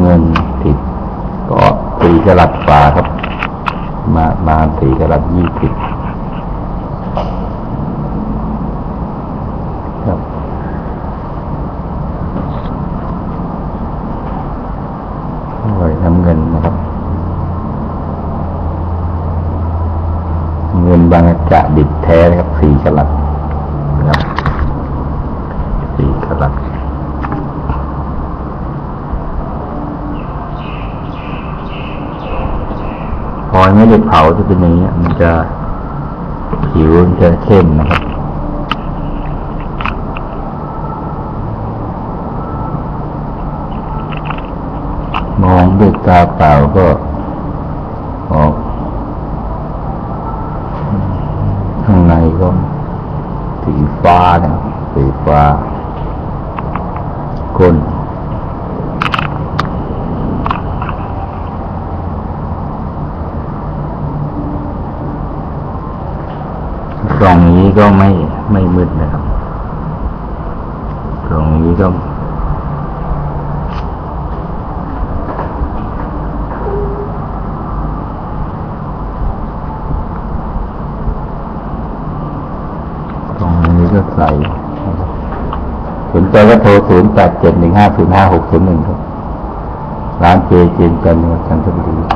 เงินติดก็สีกระลัดฝาครับ มามาสีกระลัดยี่สิบครับโอ้ยน้ำเงินนะครับ เงินบางจะดิบแท้นะครับสี่กะลัดนะครับสี่กะลัด อยไม่ได้เผาจะเป็นอย่างนี้มันจะผิวมันจะเข้มนะครับ มองด้วยตาเปล่าก็ออกข้างในก็สีฟ้าเนี่ยสีฟ้าก้น กล่องนี้ก็ไม่ไม่มืดนะครับ กล่องนี้ก็ตรงนี้ก็ใส่สนใจก็โทรศูนย์แปดเจ็ดหนึ่งห้าศูนย์ห้าหกศูนย์หนึ่งครับร้านเจเจนกันจันทบุรี